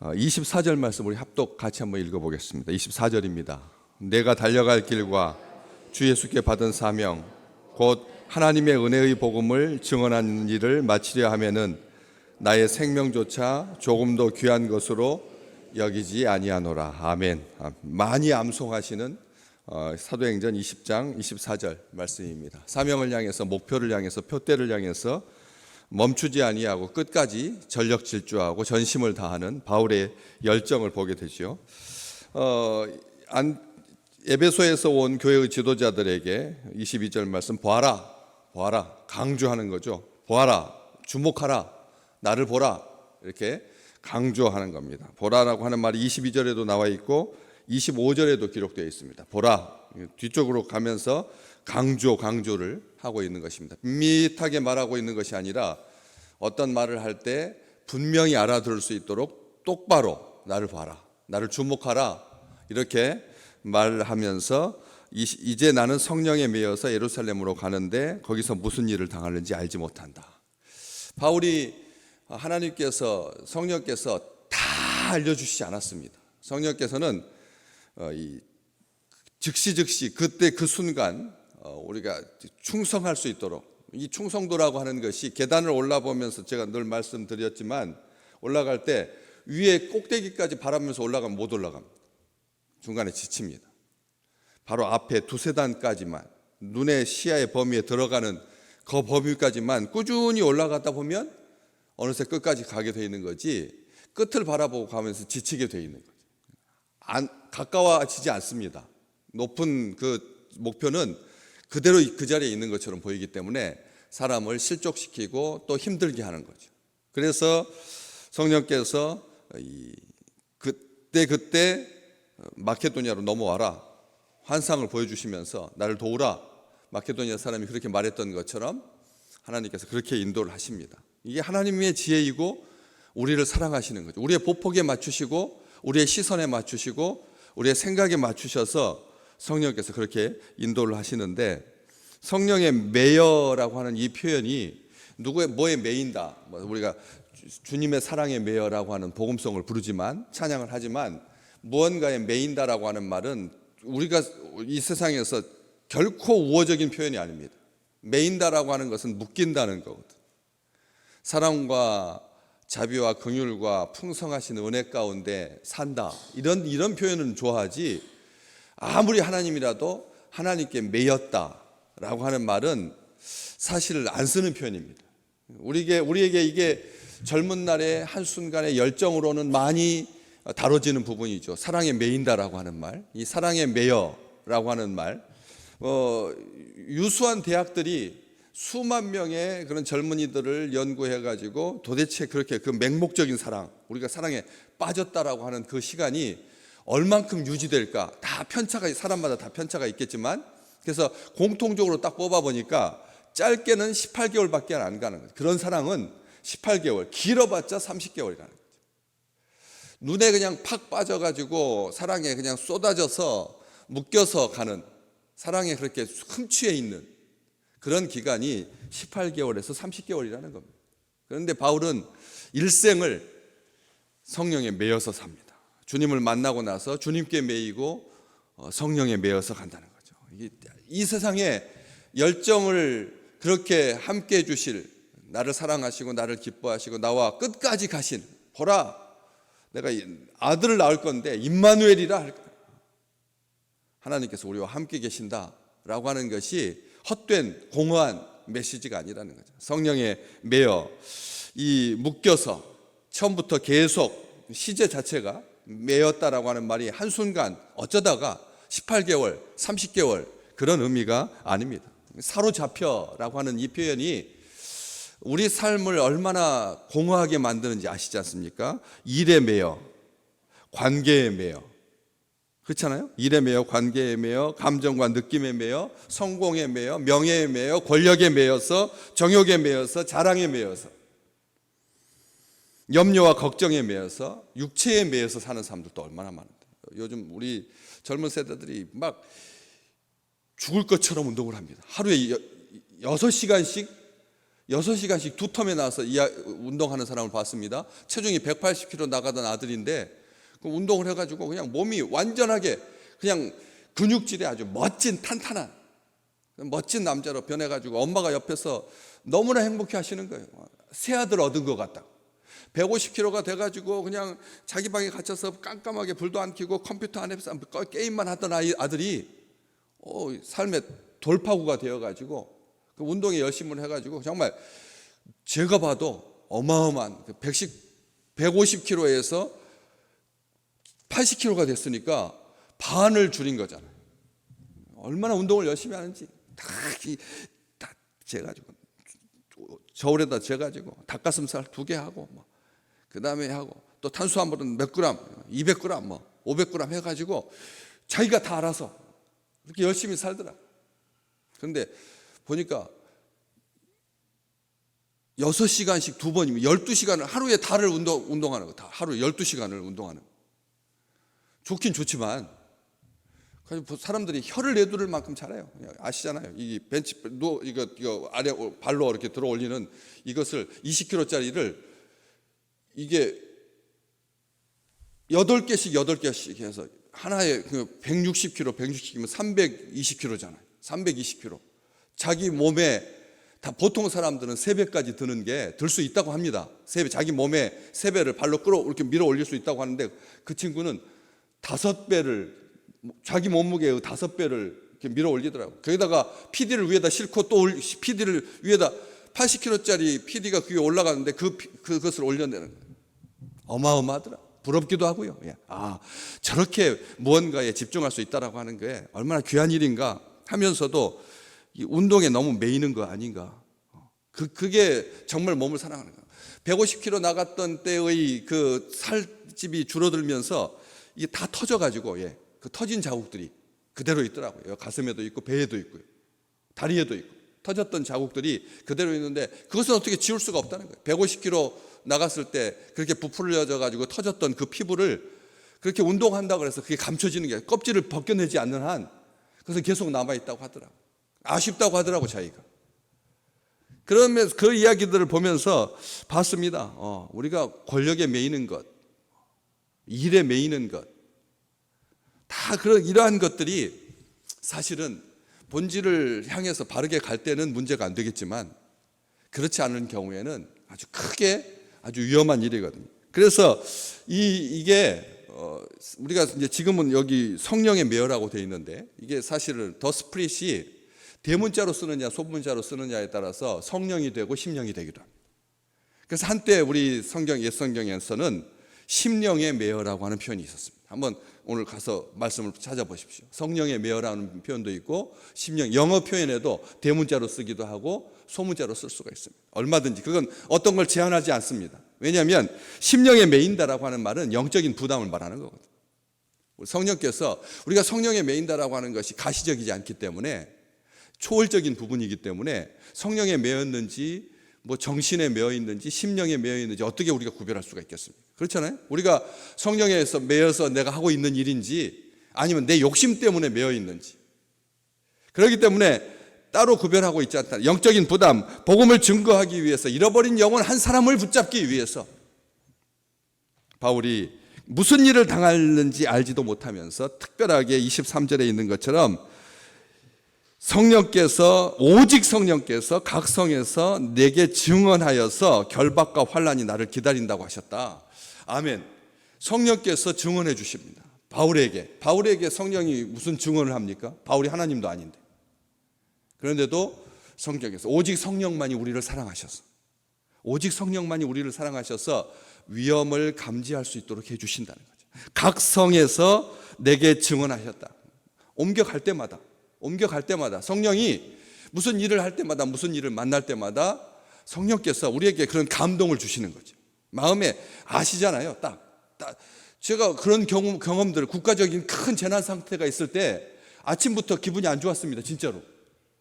24절 말씀 우리 합독 같이 한번 읽어보겠습니다. 24절입니다. 내가 달려갈 길과 주 예수께 받은 사명 곧 하나님의 은혜의 복음을 증언하는 일을 마치려 하면은 나의 생명조차 조금도 귀한 것으로 여기지 아니하노라. 아멘. 아, 많이 암송하시는 어, 사도행전 20장 24절 말씀입니다. 사명을 향해서 목표를 향해서 표대를 향해서 멈추지 아니하고 끝까지 전력 질주하고 전심을 다하는 바울의 열정을 보게 되죠. 어, 안, 에베소에서 온 교회의 지도자들에게 22절 말씀 보아라, 보아라 강조하는 거죠. 보아라, 주목하라, 나를 보라 이렇게 강조하는 겁니다. 보라라고 하는 말이 22절에도 나와 있고 25절에도 기록되어 있습니다. 보라 뒤쪽으로 가면서 강조 강조를 하고 있는 것입니다. 밋밋하게 말하고 있는 것이 아니라 어떤 말을 할 때 분명히 알아들을 수 있도록 똑바로 나를 봐라. 나를 주목하라. 이렇게 말하면서 이제 나는 성령에 매여서 예루살렘으로 가는데 거기서 무슨 일을 당하는지 알지 못한다. 바울이 하나님께서 성령께서 다 알려주시지 않았습니다. 성령께서는 어, 이 즉시 즉시 그때 그 순간 어, 우리가 충성할 수 있도록 이 충성도라고 하는 것이 계단을 올라보면서 제가 늘 말씀드렸지만 올라갈 때 위에 꼭대기까지 바라면서 올라가면 못 올라갑니다. 중간에 지칩니다. 바로 앞에 두세 단까지만 눈의 시야의 범위에 들어가는 그 범위까지만 꾸준히 올라가다 보면 어느새 끝까지 가게 돼 있는 거지 끝을 바라보고 가면서 지치게 돼 있는 거죠. 안, 가까워지지 않습니다. 높은 그 목표는 그대로 그 자리에 있는 것처럼 보이기 때문에 사람을 실족시키고 또 힘들게 하는 거죠. 그래서 성령께서 이 그때 그때 마케도니아로 넘어와라 환상을 보여주시면서 나를 도우라 마케도니아 사람이 그렇게 말했던 것처럼 하나님께서 그렇게 인도를 하십니다. 이게 하나님의 지혜이고 우리를 사랑하시는 거죠. 우리의 보폭에 맞추시고 우리의 시선에 맞추시고 우리의 생각에 맞추셔서 성령께서 그렇게 인도를 하시는데 성령의 매여라고 하는 이 표현이 누구의 뭐에 매인다. 뭐 우리가 주님의 사랑에 매여라고 하는 복음성을 부르지만 찬양을 하지만 무언가에 매인다라고 하는 말은 우리가 이 세상에서 결코 우호적인 표현이 아닙니다. 매인다라고 하는 것은 묶인다는 거거든. 사랑과 자비와 긍휼과 풍성하신 은혜 가운데 산다. 이런 이런 표현은 좋아하지. 아무리 하나님이라도 하나님께 매였다라고 하는 말은 사실 안 쓰는 표현입니다. 우리에게 우리에게 이게 젊은 날의 한 순간의 열정으로는 많이 다뤄지는 부분이죠. 사랑에 매인다라고 하는 말, 이 사랑에 매여라고 하는 말. 어, 유수한 대학들이 수만 명의 그런 젊은이들을 연구해 가지고 도대체 그렇게 그 맹목적인 사랑, 우리가 사랑에 빠졌다라고 하는 그 시간이 얼만큼 유지될까? 다 편차가 사람마다 다 편차가 있겠지만 그래서 공통적으로 딱 뽑아 보니까 짧게는 18개월밖에 안 가는 거죠. 그런 사랑은 18개월, 길어봤자 30개월이라는 거죠. 눈에 그냥 팍 빠져가지고 사랑에 그냥 쏟아져서 묶여서 가는 사랑에 그렇게 흠취해 있는 그런 기간이 18개월에서 30개월이라는 겁니다. 그런데 바울은 일생을 성령에 매여서 삽니다. 주님을 만나고 나서 주님께 매이고 어, 성령에 매여서 간다는 거죠. 이 세상에 열정을 그렇게 함께 해주실 나를 사랑하시고 나를 기뻐하시고 나와 끝까지 가신 보라 내가 아들을 낳을 건데 임마누엘이라 할 하나님께서 우리와 함께 계신다라고 하는 것이 헛된 공허한 메시지가 아니라는 거죠. 성령에 매여 이 묶여서 처음부터 계속 시제 자체가 매였다라고 하는 말이 한순간 어쩌다가 18개월, 30개월 그런 의미가 아닙니다. 사로잡혀라고 하는 이 표현이 우리 삶을 얼마나 공허하게 만드는지 아시지 않습니까? 일에 매여, 관계에 매여. 그렇잖아요? 일에 매여, 관계에 매여, 감정과 느낌에 매여, 성공에 매여, 명예에 매여, 권력에 매여서, 정욕에 매여서, 자랑에 매여서. 염려와 걱정에 매여서 육체에 매여서 사는 사람들도 얼마나 많은데 요즘 우리 젊은 세대들이 막 죽을 것처럼 운동을 합니다. 하루에 여섯 시간씩 6시간씩 두 텀에 나와서 운동하는 사람을 봤습니다. 체중이 180kg 나가던 아들인데 그 운동을 해가지고 그냥 몸이 완전하게 그냥 근육질이 아주 멋진 탄탄한 멋진 남자로 변해가지고 엄마가 옆에서 너무나 행복해 하시는 거예요. 새 아들 얻은 것 같다. 150kg가 돼가지고 그냥 자기 방에 갇혀서 깜깜하게 불도 안 켜고 컴퓨터 안에서 게임만 하던 아이, 아들이 어, 삶의 돌파구가 되어가지고 그 운동에 열심을 해가지고 정말 제가 봐도 어마어마한 110, 150kg에서 80kg가 됐으니까 반을 줄인 거잖아요. 얼마나 운동을 열심히 하는지 다, 이, 다 재가지고 저울에다 재가지고 닭가슴살 두 개 하고 뭐, 그 다음에 하고 또 탄수화물은 몇 그램, 200g, 뭐 500g 해가지고 자기가 다 알아서 그렇게 열심히 살더라. 그런데 보니까 6시간씩 두 번이면 12시간을 하루에 달을 운동, 운동하는 거, 다 하루에 12시간을 운동하는 거. 좋긴 좋지만 그래서 뭐 사람들이 혀를 내두를 만큼 잘해요. 아시잖아요. 이 벤치 노 이거 이거 아래 발로 이렇게 들어 올리는 이것을 20kg짜리를 이게 8개씩 8개씩 해서 하나에 그 160kg, 160kg면 320kg잖아요. 320kg. 자기 몸에 다 보통 사람들은 세 배까지 드는 게 들 수 있다고 합니다. 세 배, 자기 몸에 세 배를 발로 끌어 이렇게 밀어 올릴 수 있다고 하는데 그 친구는 다섯 배를 자기 몸무게의 다섯 배를 밀어 올리더라고. 거기다가 PD를 위에다 싣고 또 PD를 위에다 80kg짜리 PD가 그게 올라가는데 그 피- 그것을 올려내는. 어마어마하더라. 부럽기도 하고요. 예. 아 저렇게 무언가에 집중할 수 있다라고 하는 게 얼마나 귀한 일인가 하면서도 이 운동에 너무 매이는 거 아닌가. 어, 그 그게 정말 몸을 사랑하는 거. 150kg 나갔던 때의 그 살집이 줄어들면서 이게 다 터져가지고 예, 그 터진 자국들이 그대로 있더라고요. 가슴에도 있고 배에도 있고요, 다리에도 있고 터졌던 자국들이 그대로 있는데 그것은 어떻게 지울 수가 없다는 거예요. 150kg 나갔을 때 그렇게 부풀려져 가지고 터졌던 그 피부를 그렇게 운동한다 그래서 그게 감춰지는 게 껍질을 벗겨내지 않는 한 그것은 계속 남아 있다고 하더라고. 아쉽다고 하더라고 자기가. 그러면서 그 이야기들을 보면서 봤습니다. 어, 우리가 권력에 매이는 것, 일에 매이는 것, 다 그런 이러한 것들이 사실은 본질을 향해서 바르게 갈 때는 문제가 안 되겠지만 그렇지 않은 경우에는 아주 크게 아주 위험한 일이거든요. 그래서 이 이게 어, 우리가 이제 지금은 여기 성령의 매어라고 되어 있는데 이게 사실은 더 스프릿이 대문자로 쓰느냐 소문자로 쓰느냐에 따라서 성령이 되고 심령이 되기도 합니다. 그래서 한때 우리 성경 옛 성경에서는 심령의 매어라고 하는 표현이 있었습니다. 한번 오늘 가서 말씀을 찾아보십시오. 성령의 매어라는 표현도 있고 심령 영어 표현에도 대문자로 쓰기도 하고 소문자로 쓸 수가 있습니다. 얼마든지 그건 어떤 걸 제한하지 않습니다. 왜냐하면 심령에 매인다라고 하는 말은 영적인 부담을 말하는 거거든요. 성령께서 우리가 성령에 매인다라고 하는 것이 가시적이지 않기 때문에 초월적인 부분이기 때문에 성령에 매였는지 뭐 정신에 매여 있는지 심령에 매여 있는지 어떻게 우리가 구별할 수가 있겠습니까? 그렇잖아요. 우리가 성령에서 매여서 내가 하고 있는 일인지 아니면 내 욕심 때문에 매여 있는지 그렇기 때문에 따로 구별하고 있지 않다. 영적인 부담, 복음을 증거하기 위해서 잃어버린 영혼 한 사람을 붙잡기 위해서 바울이 무슨 일을 당하는지 알지도 못하면서 특별하게 23절에 있는 것처럼 성령께서 오직 성령께서 각 성에서 내게 증언하여서 결박과 환란이 나를 기다린다고 하셨다. 아멘. 성령께서 증언해 주십니다. 바울에게 바울에게 성령이 무슨 증언을 합니까? 바울이 하나님도 아닌데. 그런데도 성령께서 오직 성령만이 우리를 사랑하셔서 오직 성령만이 우리를 사랑하셔서 위험을 감지할 수 있도록 해 주신다는 거죠. 각 성에서 내게 증언하셨다. 옮겨갈 때마다 옮겨갈 때마다 성령이 무슨 일을 할 때마다 무슨 일을 만날 때마다 성령께서 우리에게 그런 감동을 주시는 거죠. 마음에 아시잖아요. 딱, 딱 제가 그런 경험, 경험들 국가적인 큰 재난 상태가 있을 때 아침부터 기분이 안 좋았습니다. 진짜로.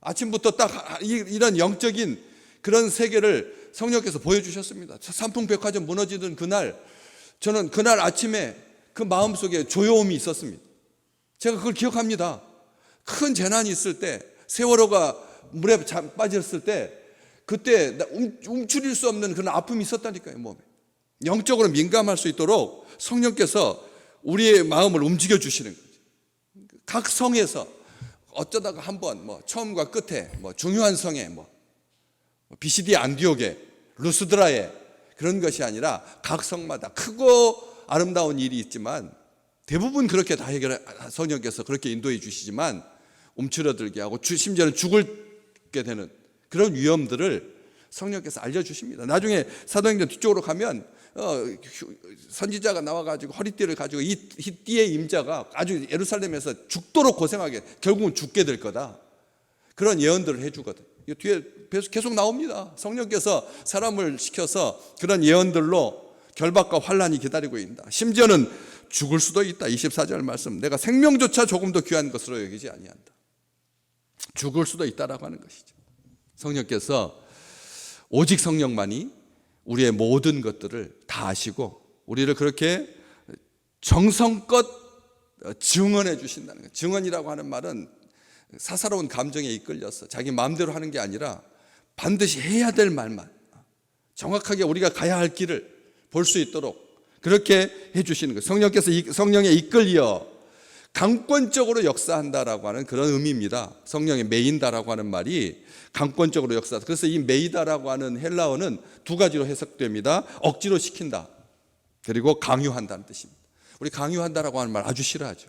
아침부터 딱 이- 이런 영적인 그런 세계를 성령께서 보여주셨습니다. 삼풍백화점 무너지던 그날 저는 그날 아침에 그 마음 속에 조여움이 있었습니다. 제가 그걸 기억합니다. 큰 재난이 있을 때 세월호가 물에 잠- 빠졌을 때 그때 움츠릴 수 없는 그런 아픔이 있었다니까요, 몸에. 영적으로 민감할 수 있도록 성령께서 우리의 마음을 움직여 주시는 거죠. 각 성에서 어쩌다가 한번 뭐 처음과 끝에 뭐 중요한 성에 뭐 비시디 안디옥에 루스드라에 그런 것이 아니라 각 성마다 크고 아름다운 일이 있지만 대부분 그렇게 다 해결해 성령께서 그렇게 인도해 주시지만 움츠러들게 하고 주- 심지어는 죽게 되는 그런 위험들을 성령께서 알려 주십니다. 나중에 사도행전 뒤쪽으로 가면 선지자가 나와가지고 허리띠를 가지고 이, 이 띠의 임자가 아주 예루살렘에서 죽도록 고생하게 결국은 죽게 될 거다. 그런 예언들을 해주거든. 이 뒤에 계속 나옵니다. 성령께서 사람을 시켜서 그런 예언들로 결박과 환란이 기다리고 있다. 심지어는 죽을 수도 있다. 24절 말씀. 내가 생명조차 조금 더 귀한 것으로 여기지 아니한다. 죽을 수도 있다라고 하는 것이죠. 성령께서 오직 성령만이 우리의 모든 것들을 다 아시고 우리를 그렇게 정성껏 증언해 주신다는 거예요. 증언이라고 하는 말은 사사로운 감정에 이끌려서 자기 마음대로 하는 게 아니라 반드시 해야 될 말만 정확하게 우리가 가야 할 길을 볼 수 있도록 그렇게 해 주시는 거예요. 성령께서 이- 성령에 이끌려 강권적으로 역사한다라고 하는 그런 의미입니다. 성령에 메인다라고 하는 말이 강권적으로 역사. 그래서 이 메이다라고 하는 헬라어는 두 가지로 해석됩니다. 억지로 시킨다. 그리고 강요한다는 뜻입니다. 우리 강요한다라고 하는 말 아주 싫어하죠.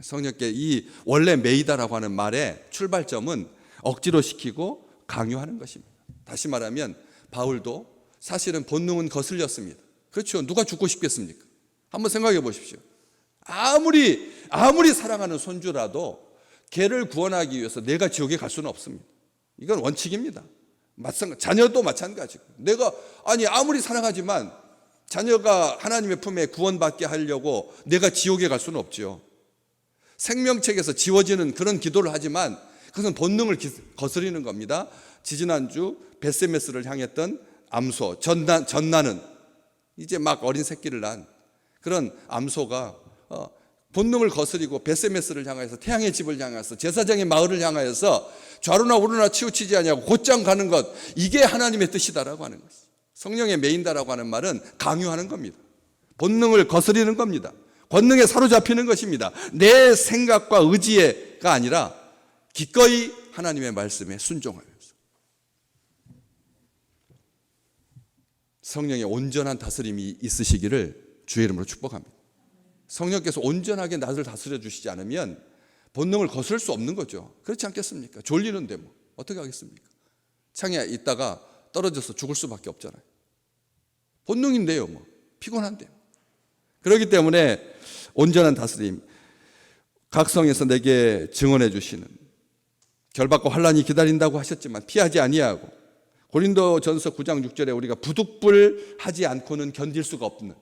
성령께 이 원래 메이다라고 하는 말의 출발점은 억지로 시키고 강요하는 것입니다. 다시 말하면 바울도 사실은 본능은 거슬렸습니다. 그렇죠. 누가 죽고 싶겠습니까? 한번 생각해 보십시오. 아무리 아무리 사랑하는 손주라도 걔를 구원하기 위해서 내가 지옥에 갈 수는 없습니다. 이건 원칙입니다. 마찬가지 자녀도 마찬가지고 내가 아니 아무리 사랑하지만 자녀가 하나님의 품에 구원받게 하려고 내가 지옥에 갈 수는 없죠. 생명책에서 지워지는 그런 기도를 하지만 그것은 본능을 기- 거스리는 겁니다. 지지난주 베세메스를 향했던 암소 전나, 전나는 이제 막 어린 새끼를 낳은 그런 암소가 어, 본능을 거스리고 베세메스를 향해서 태양의 집을 향해서 제사장의 마을을 향하여서 좌로나 우로나 치우치지 아니하고 곧장 가는 것 이게 하나님의 뜻이다라고 하는 것이 성령의 메인다라고 하는 말은 강요하는 겁니다. 본능을 거스리는 겁니다. 권능에 사로잡히는 것입니다. 내 생각과 의지가 아니라 기꺼이 하나님의 말씀에 순종하면서 성령의 온전한 다스림이 있으시기를 주의 이름으로 축복합니다. 성령께서 온전하게 나를 다스려 주시지 않으면 본능을 거스를 수 없는 거죠. 그렇지 않겠습니까? 졸리는데 뭐 어떻게 하겠습니까? 창에 있다가 떨어져서 죽을 수밖에 없잖아요. 본능인데요, 뭐 피곤한데. 그렇기 때문에 온전한 다스림, 각성에서 내게 증언해 주시는 결박과 환란이 기다린다고 하셨지만 피하지 아니하고 고린도 전서 9장 6절에 우리가 부득불 하지 않고는 견딜 수가 없는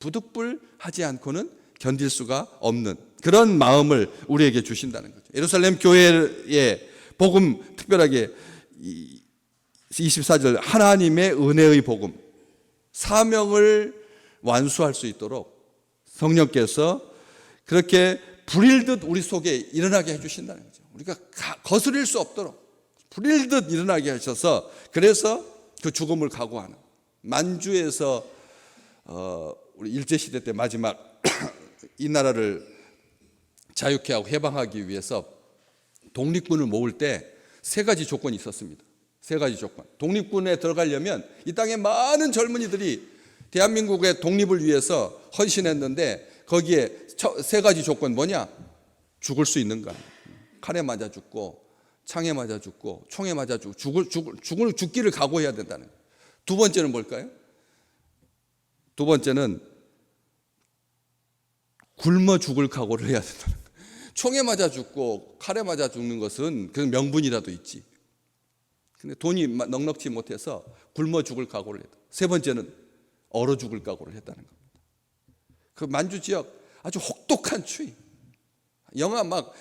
부득불 하지 않고는 견딜 수가 없는 그런 마음을 우리에게 주신다는 거죠. 예루살렘 교회의 복음 특별하게 24절 하나님의 은혜의 복음 사명을 완수할 수 있도록 성령께서 그렇게 불일듯 우리 속에 일어나게 해 주신다는 거죠. 우리가 거스릴 수 없도록 불일듯 일어나게 하셔서 그래서 그 죽음을 각오하는 만주에서 어, 우리 일제 시대 때 마지막 이 나라를 자유케 하고 해방하기 위해서 독립군을 모을 때 세 가지 조건이 있었습니다. 세 가지 조건. 독립군에 들어가려면 이 땅에 많은 젊은이들이 대한민국의 독립을 위해서 헌신했는데 거기에 세 가지 조건 뭐냐? 죽을 수 있는가? 칼에 맞아 죽고 창에 맞아 죽고 총에 맞아 죽고 죽을 죽을 죽을 죽기를 각오해야 된다는. 두 번째는 뭘까요? 두 번째는 굴러 죽을 각오를 해야 된다는. 총에 맞아 죽고 칼에 맞아 죽는 것은 그 명분이라도 있지. 근데 돈이 넉넉지 못해서 굶어 죽을 각오를 했다. 세 번째는 얼어 죽을 각오를 했다는 겁니다. 그 만주 지역 아주 혹독한 추위. 영하 막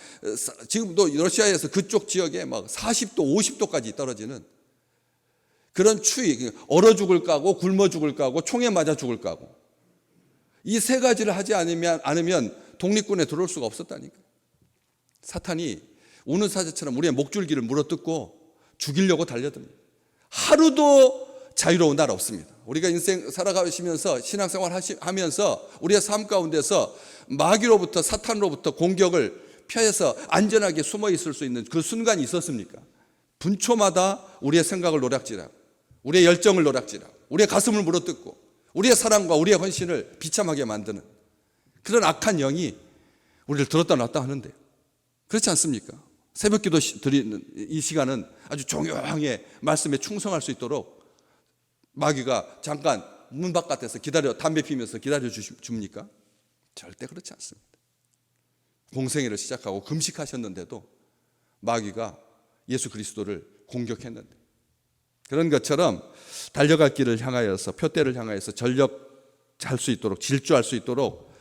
지금도 러시아에서 그쪽 지역에 막 40도, 50도까지 떨어지는 그런 추위, 얼어 죽을 까고 굶어 죽을 까고 총에 맞아 죽을 까고 이 세 가지를 하지 않으면 않으면 독립군에 들어올 수가 없었다니까. 사탄이 우는 사자처럼 우리의 목줄기를 물어뜯고 죽이려고 달려듭니다. 하루도 자유로운 날 없습니다. 우리가 인생 살아가시면서 신앙생활 하면서 우리의 삶 가운데서 마귀로부터 사탄으로부터 공격을 피해서 안전하게 숨어 있을 수 있는 그 순간이 있었습니까? 분초마다 우리의 생각을 노략질하고 우리의 열정을 노략질하고 우리의 가슴을 물어뜯고 우리의 사랑과 우리의 헌신을 비참하게 만드는 그런 악한 영이 우리를 들었다 놨다 하는데요. 그렇지 않습니까? 새벽 기도 시- 드리는 이 시간은 아주 종용하게 말씀에 충성할 수 있도록 마귀가 잠깐 문 바깥에서 기다려 담배 피면서 기다려 줍니까? 절대 그렇지 않습니다. 공생애를 시작하고 금식하셨는데도 마귀가 예수 그리스도를 공격했는데 그런 것처럼 달려갈 길을 향하여서 표대를 향하여서 전력 잘 수 있도록 질주할 수 있도록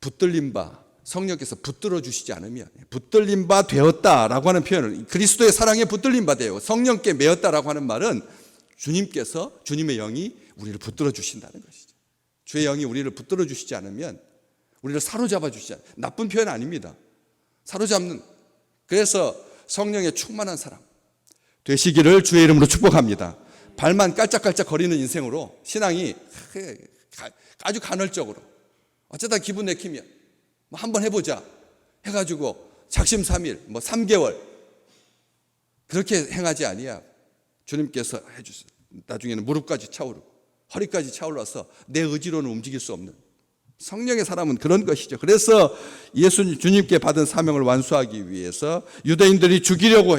붙들린 바 성령께서 붙들어 주시지 않으면 붙들린 바 되었다라고 하는 표현을 그리스도의 사랑에 붙들린 바 되어 성령께 매었다라고 하는 말은 주님께서 주님의 영이 우리를 붙들어 주신다는 것이죠. 주의 영이 우리를 붙들어 주시지 않으면 우리를 사로잡아 주시지 않 나쁜 표현 아닙니다. 사로잡는 그래서 성령의 충만한 사람 되시기를 주의 이름으로 축복합니다. 발만 깔짝깔짝 거리는 인생으로 신앙이 아주 간헐적으로 어쩌다 기분 내키면 뭐 한번 해보자 해가지고 작심삼일 뭐 3개월 그렇게 행하지 아니야 주님께서 해주세요. 나중에는 무릎까지 차오르고 허리까지 차올라서 내 의지로는 움직일 수 없는 성령의 사람은 그런 것이죠. 그래서 예수 주님께 받은 사명을 완수하기 위해서 유대인들이 죽이려고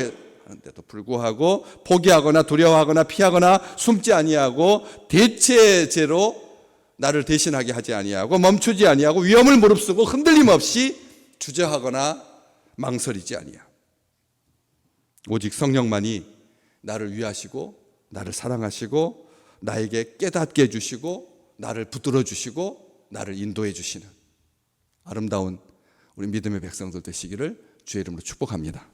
하는데도 불구하고 포기하거나 두려워하거나 피하거나 숨지 아니하고 대체제로 나를 대신하게 하지 아니하고 멈추지 아니하고 위험을 무릅쓰고 흔들림 없이 주저하거나 망설이지 아니하. 오직 성령만이 나를 위하시고 나를 사랑하시고 나에게 깨닫게 해주시고 나를 붙들어 주시고 나를 인도해 주시는 아름다운 우리 믿음의 백성들 되시기를 주의 이름으로 축복합니다.